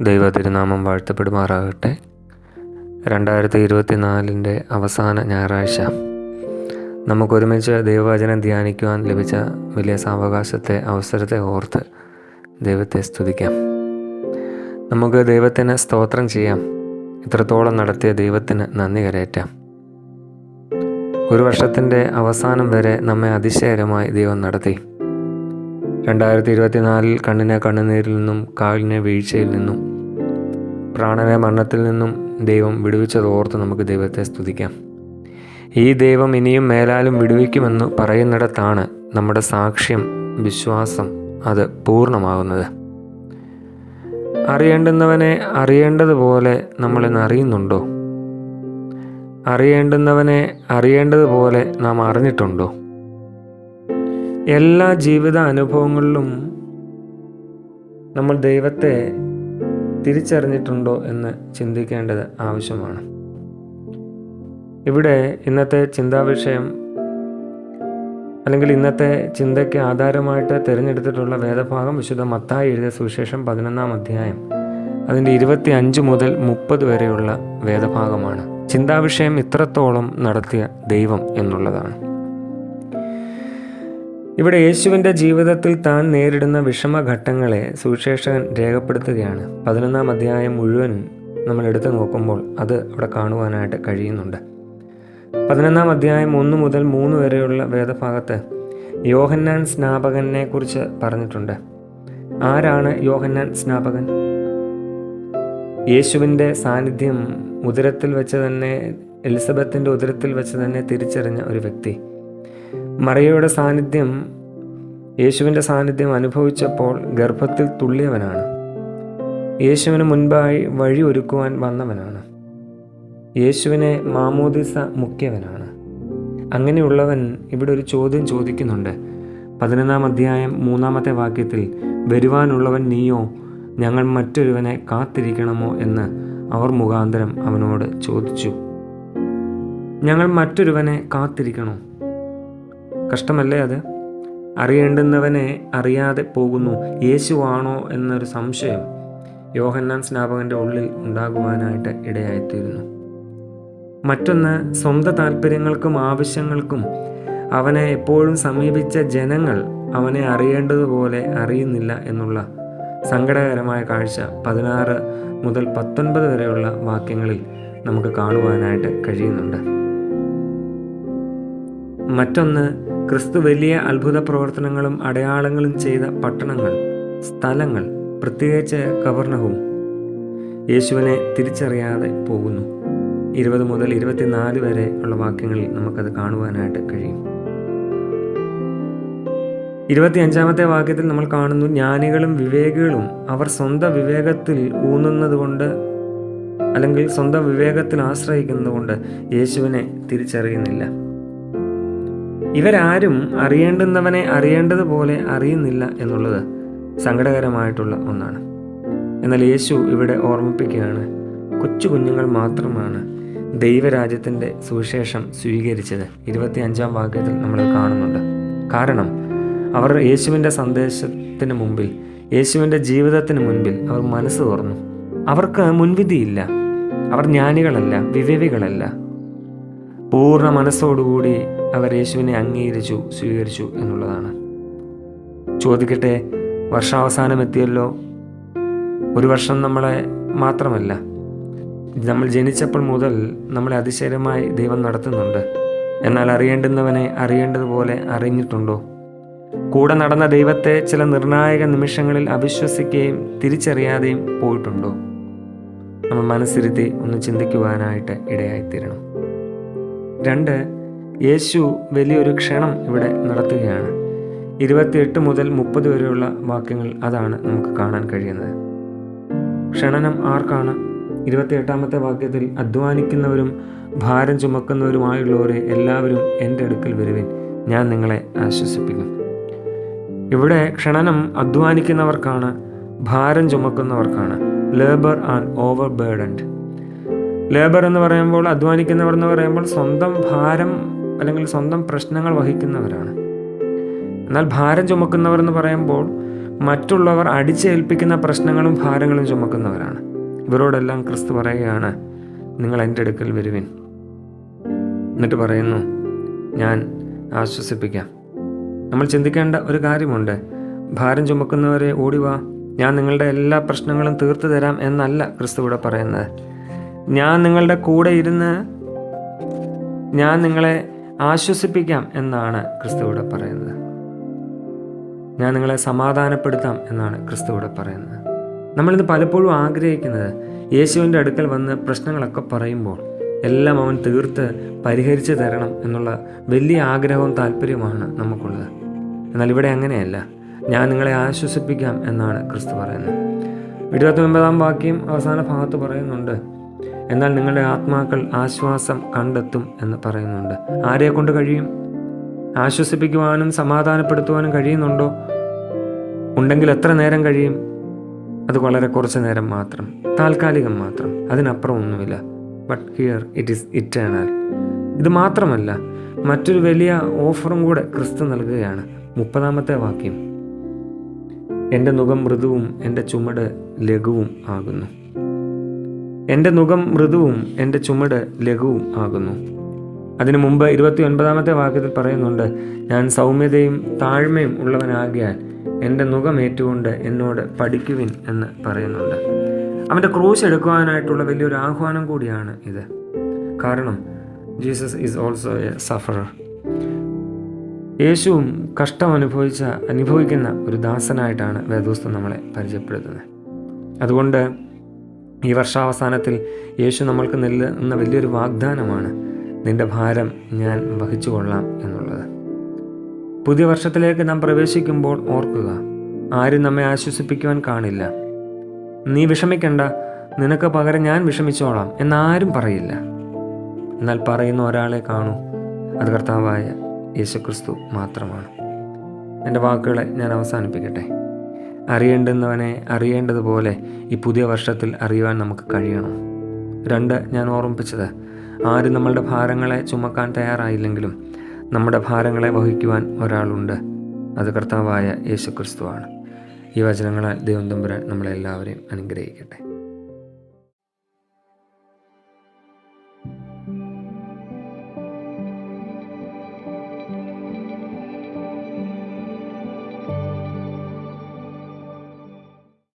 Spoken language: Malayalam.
ദൈവ തിരുനാമം വാഴ്ത്തപ്പെടുമാറാകട്ടെ. രണ്ടായിരത്തി ഇരുപത്തി നാലിന്റെ അവസാന ഞായറാഴ്ച. നമുക്കൊരുമിച്ച് ദൈവവചനം ധ്യാനിക്കുവാൻ ലഭിച്ച വലിയ സാവകാശത്തെ അവസരത്തെ ഓർത്ത് ദൈവത്തെ സ്തുതിക്കാം. നമുക്ക് ദൈവത്തിന് സ്തോത്രം ചെയ്യാം. ഇത്രത്തോളം നടത്തിയ ദൈവത്തിന് നന്ദി കരയറ്റാം. ഒരു വർഷത്തിന്റെ അവസാനം വരെ നമ്മെ അതിശയകരമായി ദൈവം നടത്തി. രണ്ടായിരത്തി ഇരുപത്തിനാലിൽ കണ്ണിനെ കണ്ണുനീരിൽ നിന്നും കാലിനെ വീഴ്ചയിൽ നിന്നും പ്രാണനെ മരണത്തിൽ നിന്നും ദൈവം വിടുവിച്ചത് ഓർത്ത് നമുക്ക് ദൈവത്തെ സ്തുതിക്കാം. ഈ ദൈവം ഇനിയും മേലാലും വിടുവിക്കുമെന്ന് പറയുന്നിടത്താണ് നമ്മുടെ സാക്ഷ്യം വിശ്വാസം അത് പൂർണമാകുന്നത്. അറിയേണ്ടുന്നവനെ അറിയേണ്ടതുപോലെ നമ്മളിന്ന് അറിയുന്നുണ്ടോ? അറിയേണ്ടുന്നവനെ അറിയേണ്ടതുപോലെ നാം അറിഞ്ഞിട്ടുണ്ടോ? എല്ലാ ജീവിത അനുഭവങ്ങളിലും നമ്മൾ ദൈവത്തെ തിരിച്ചറിഞ്ഞിട്ടുണ്ടോ എന്ന് ചിന്തിക്കേണ്ടത് ആവശ്യമാണ്. ഇവിടെ ഇന്നത്തെ ചിന്താവിഷയം അല്ലെങ്കിൽ ഇന്നത്തെ ചിന്തയ്ക്ക് ആധാരമായിട്ട് തിരഞ്ഞെടുത്തിട്ടുള്ള വേദഭാഗം വിശുദ്ധ മത്തായി എഴുതിയ സുവിശേഷം പതിനൊന്നാം അധ്യായം. അതിന്റെ ഇരുപത്തി അഞ്ച് മുതൽ മുപ്പത് വരെയുള്ള വേദഭാഗമാണ്. ചിന്താവിഷയം ഇത്രത്തോളം നടത്തിയ ദൈവം എന്നുള്ളതാണ്. ഇവിടെ യേശുവിന്റെ ജീവിതത്തിൽ താൻ നേരിടുന്ന വിഷമഘട്ടങ്ങളെ സുവിശേഷകൻ രേഖപ്പെടുത്തുകയാണ്. പതിനൊന്നാം അധ്യായം മുഴുവൻ നമ്മൾ എടുത്തു നോക്കുമ്പോൾ അത് അവിടെ കാണുവാനായിട്ട് കഴിയുന്നുണ്ട്. പതിനൊന്നാം അധ്യായം ഒന്ന് മുതൽ മൂന്ന് വരെയുള്ള വേദഭാഗത്ത് യോഹന്നാൻ സ്നാപകനെ കുറിച്ച് പറഞ്ഞിട്ടുണ്ട്. ആരാണ് യോഹന്നാൻ സ്നാപകൻ? യേശുവിന്റെ സാന്നിധ്യം ഉദരത്തിൽ വെച്ച് തന്നെ എലിസബത്തിന്റെ ഉദരത്തിൽ വെച്ച് തന്നെ തിരിച്ചറിഞ്ഞ ഒരു വ്യക്തി. മറിയയുടെ സാന്നിധ്യം യേശുവിന്റെ സാന്നിധ്യം അനുഭവിച്ചപ്പോൾ ഗർഭത്തിൽ തുള്ളിയവനാണ്. യേശുവിന് മുൻപായി വഴി ഒരുക്കുവാൻ വന്നവനാണ്. യേശുവിനെ മാമോദിസ മുഖ്യവനാണ് അങ്ങനെയുള്ളവൻ ഇവിടെ ഒരു ചോദ്യം ചോദിക്കുന്നുണ്ട്. പതിനൊന്നാം അധ്യായം മൂന്നാമത്തെ വാക്യത്തിൽ വരുവാനുള്ളവൻ നീയോ ഞങ്ങൾ മറ്റൊരുവനെ കാത്തിരിക്കണമോ? എന്ന് അവർ മുഖാന്തരം അവനോട് ചോദിച്ചു. ഞങ്ങൾ മറ്റൊരുവനെ കാത്തിരിക്കണോ? കഷ്ടമല്ലേ അത്? അറിയേണ്ടുന്നവനെ അറിയാതെ പോകുന്നു. യേശുവാണോ എന്നൊരു സംശയം യോഹന്നാൻ സ്നാപകന്റെ ഉള്ളിൽ ഉണ്ടാകുവാനായിട്ട് ഇടയായിത്തീരുന്നു. മറ്റൊന്ന് സ്വന്തം താല്പര്യങ്ങൾക്കും ആവശ്യങ്ങൾക്കും അവനെ എപ്പോഴും സമീപിച്ച ജനങ്ങൾ അവനെ അറിയേണ്ടതുപോലെ അറിയുന്നില്ല എന്നുള്ള സങ്കടകരമായ കാഴ്ച പതിനാറ് മുതൽ പത്തൊൻപത് വരെയുള്ള വാക്യങ്ങളിൽ നമുക്ക് കാണുവാനായിട്ട് കഴിയുന്നുണ്ട്. മറ്റൊന്ന് ക്രിസ്തു വലിയ അത്ഭുത പ്രവർത്തനങ്ങളും അടയാളങ്ങളും ചെയ്ത പട്ടണങ്ങൾ സ്ഥലങ്ങൾ പ്രത്യേകിച്ച് കവർണവും യേശുവിനെ തിരിച്ചറിയാതെ പോകുന്നു. ഇരുപത് മുതൽ ഇരുപത്തിനാല് വരെ ഉള്ള വാക്യങ്ങളിൽ നമുക്കത് കാണുവാനായിട്ട് കഴിയും. ഇരുപത്തിയഞ്ചാമത്തെ വാക്യത്തിൽ നമ്മൾ കാണുന്നു ജ്ഞാനികളും വിവേകികളും അവർ സ്വന്തം വിവേകത്തിൽ ഊന്നുന്നതുകൊണ്ട് അല്ലെങ്കിൽ സ്വന്തം വിവേകത്തിൽ ആശ്രയിക്കുന്നതുകൊണ്ട് യേശുവിനെ തിരിച്ചറിയുന്നില്ല. ഇവരാരും അറിയേണ്ടുന്നവനെ അറിയേണ്ടതുപോലെ അറിയുന്നില്ല എന്നുള്ളത് സങ്കടകരമായിട്ടുള്ള ഒന്നാണ്. എന്നാൽ യേശു ഇവിടെ ഓർമ്മിപ്പിക്കുകയാണ് കൊച്ചു കുഞ്ഞുങ്ങൾ മാത്രമാണ് ദൈവരാജ്യത്തിന്റെ സുവിശേഷം സ്വീകരിച്ചത്. ഇരുപത്തി അഞ്ചാം വാക്യത്തിൽ നമ്മൾ കാണുന്നുണ്ട്. കാരണം അവർ യേശുവിന്റെ സന്ദേശത്തിന് മുമ്പിൽ യേശുവിന്റെ ജീവിതത്തിന് മുൻപിൽ അവർ മനസ്സ് തുറന്നു. അവർക്ക് മുൻവിധിയില്ല. അവർ ജ്ഞാനികളല്ല വിവേകികളല്ല. പൂർണ മനസ്സോടുകൂടി അവർ യേശുവിനെ അംഗീകരിച്ചു സ്വീകരിച്ചു എന്നുള്ളതാണ്. ചോദിക്കട്ടെ വർഷാവസാനം എത്തിയല്ലോ ഒരു വർഷം നമ്മളെ മാത്രമല്ല നമ്മൾ ജനിച്ചപ്പോൾ മുതൽ നമ്മളെ അതിശയമായി ദൈവം നടത്തുന്നുണ്ട്. എന്നാൽ അറിയേണ്ടുന്നവനെ അറിയേണ്ടതുപോലെ അറിഞ്ഞിട്ടുണ്ടോ? കൂടെ നടന്ന ദൈവത്തെ ചില നിർണായക നിമിഷങ്ങളിൽ അവിശ്വസിക്കുകയും തിരിച്ചറിയാതെയും പോയിട്ടുണ്ടോ? നമ്മൾ മനസ്സിരുത്തി ഒന്ന് ചിന്തിക്കുവാനായിട്ട് ഇടയായിത്തീരണം. രണ്ട് യേശു വലിയൊരു ക്ഷണം ഇവിടെ നടത്തുകയാണ്. ഇരുപത്തിയെട്ട് മുതൽ മുപ്പത് വരെയുള്ള വാക്യങ്ങൾ അതാണ് നമുക്ക് കാണാൻ കഴിയുന്നത്. ക്ഷണനം ആർക്കാണ്? ഇരുപത്തിയെട്ടാമത്തെ വാക്യത്തിൽ അധ്വാനിക്കുന്നവരും ഭാരം ചുമക്കുന്നവരുമായുള്ളവരെ എല്ലാവരും എന്റെ അടുക്കൽ വരുവിൻ. ഞാൻ നിങ്ങളെ ആശ്വസിപ്പിക്കും. ഇവിടെ ക്ഷണനം അധ്വാനിക്കുന്നവർക്കാണ് ഭാരം ചുമക്കുന്നവർക്കാണ്. Labour and overburdened labour എന്ന് പറയുമ്പോൾ അധ്വാനിക്കുന്നവർ എന്ന് പറയുമ്പോൾ സ്വന്തം ഭാരം അല്ലെങ്കിൽ സ്വന്തം പ്രശ്നങ്ങൾ വഹിക്കുന്നവരാണ്. എന്നാൽ ഭാരം ചുമക്കുന്നവർ എന്ന് പറയുമ്പോൾ മറ്റുള്ളവർ അടിച്ചേൽപ്പിക്കുന്ന പ്രശ്നങ്ങളും ഭാരങ്ങളും ചുമക്കുന്നവരാണ്. ഇവരോടെല്ലാം ക്രിസ്തു പറയുകയാണ് നിങ്ങൾ എന്റെ അടുക്കൽ വരുവിൻ. എന്നിട്ട് പറയുന്നു ഞാൻ ആശ്വസിപ്പിക്കാം. നമ്മൾ ചിന്തിക്കേണ്ട ഒരു കാര്യമുണ്ട് ഭാരം ചുമക്കുന്നവരെ ഓടിവാ ഞാൻ നിങ്ങളുടെ എല്ലാ പ്രശ്നങ്ങളും തീർത്തു തരാം എന്നല്ല ക്രിസ്തു ഇവിടെ പറയുന്നത്. ഞാൻ നിങ്ങളുടെ കൂടെ ഇരുന്ന് ഞാൻ നിങ്ങളെ ആശ്വസിപ്പിക്കാം എന്നാണ് ക്രിസ്തുവിടെ പറയുന്നത്. ഞാൻ നിങ്ങളെ സമാധാനപ്പെടുത്താം എന്നാണ് ക്രിസ്തുവിടെ പറയുന്നത്. നമ്മളിന്ന് പലപ്പോഴും ആഗ്രഹിക്കുന്നത് യേശുവിന്റെ അടുക്കൽ വന്ന് പ്രശ്നങ്ങളൊക്കെ പറയുമ്പോൾ എല്ലാം അവൻ തീർത്ത് പരിഹരിച്ചു തരണം എന്നുള്ള വലിയ ആഗ്രഹവും താല്പര്യവുമാണ് നമുക്കുള്ളത്. എന്നാൽ ഇവിടെ അങ്ങനെയല്ല. ഞാൻ നിങ്ങളെ ആശ്വസിപ്പിക്കാം എന്നാണ് ക്രിസ്തു പറയുന്നത്. ഇരുപത്തി ഒൻപതാം വാക്യം അവസാന ഭാഗത്ത് പറയുന്നുണ്ട് എന്നാൽ നിങ്ങളുടെ ആത്മാക്കൾ ആശ്വാസം കണ്ടെത്തും എന്ന് പറയുന്നുണ്ട്. ആരെ കൊണ്ട് കഴിയും? ആശ്വസിപ്പിക്കുവാനും സമാധാനപ്പെടുത്തുവാനും കഴിയുന്നുണ്ടോ? ഉണ്ടെങ്കിൽ എത്ര നേരം കഴിയും? അത് വളരെ കുറച്ച് നേരം മാത്രം താൽക്കാലികം മാത്രം. അതിനപ്പുറം ഒന്നുമില്ല. But here it is eternal ഇത് മാത്രമല്ല മറ്റൊരു വലിയ ഓഫറും കൂടെ ക്രിസ്തു നൽകുകയാണ്. മുപ്പതാമത്തെ വാക്യം. എന്റെ മുഖം മൃദുവും എന്റെ ചുമട് ലഘുവും ആകുന്നു. എന്റെ മുഖം മൃദുവും എന്റെ ചുമട് ലഘുവും ആകുന്നു. അതിനു മുമ്പ് ഇരുപത്തി ഒൻപതാമത്തെ വാക്യത്തിൽ പറയുന്നുണ്ട് ഞാൻ സൗമ്യതയും താഴ്മയും ഉള്ളവനാകിയാൽ എന്റെ മുഖം ഏറ്റുകൊണ്ട് എന്നോട് പഠിക്കുവിൻ എന്ന് പറയുന്നുണ്ട്. അവന്റെ ക്രൂശ് എടുക്കുവാനായിട്ടുള്ള വലിയൊരു ആഹ്വാനം കൂടിയാണ് ഇത്. കാരണം Jesus is also a sufferer. യേശുവും കഷ്ടം അനുഭവിച്ച അനുഭവിക്കുന്ന ഒരു ദാസനായിട്ടാണ് വേദോസ്തം നമ്മളെ പരിചയപ്പെടുത്തുന്നത്. അതുകൊണ്ട് ഈ വർഷാവസാനത്തിൽ യേശു നമ്മൾക്ക് നൽകുന്ന വലിയൊരു വാഗ്ദാനമാണ് നിന്റെ ഭാരം ഞാൻ വഹിച്ചു കൊള്ളാം എന്നുള്ളത്. പുതിയ വർഷത്തിലേക്ക് നാം പ്രവേശിക്കുമ്പോൾ ഓർക്കുക ആരും നമ്മെ ആശ്വസിപ്പിക്കുവാൻ കാണില്ല. നീ വിഷമിക്കണ്ട നിനക്ക് പകരം ഞാൻ വിഷമിച്ചോളാം എന്നാരും പറയില്ല. എന്നാൽ പറയുന്ന ഒരാളെ കാണൂ അത് കർത്താവായ യേശുക്രിസ്തു മാത്രമാണ്. എന്റെ വാക്കുകളെ ഞാൻ അവസാനിപ്പിക്കട്ടെ. അറിയേണ്ടുന്നവനെ അറിയേണ്ടതുപോലെ ഈ പുതിയ വർഷത്തിൽ അറിയുവാൻ നമുക്ക് കഴിയണം. രണ്ട് ഞാൻ ഓർമ്മിപ്പിച്ചത്. ആരും നമ്മളുടെ ഭാരങ്ങളെ ചുമക്കാൻ തയ്യാറായില്ലെങ്കിലും നമ്മുടെ ഭാരങ്ങളെ വഹിക്കുവാൻ ഒരാളുണ്ട്. അത് കർത്താവായ യേശുക്രിസ്തുവാണ്. ഈ വചനങ്ങളാൽ ദൈവം തമ്പുരാൻ നമ്മളെല്ലാവരെയും അനുഗ്രഹിക്കട്ടെ.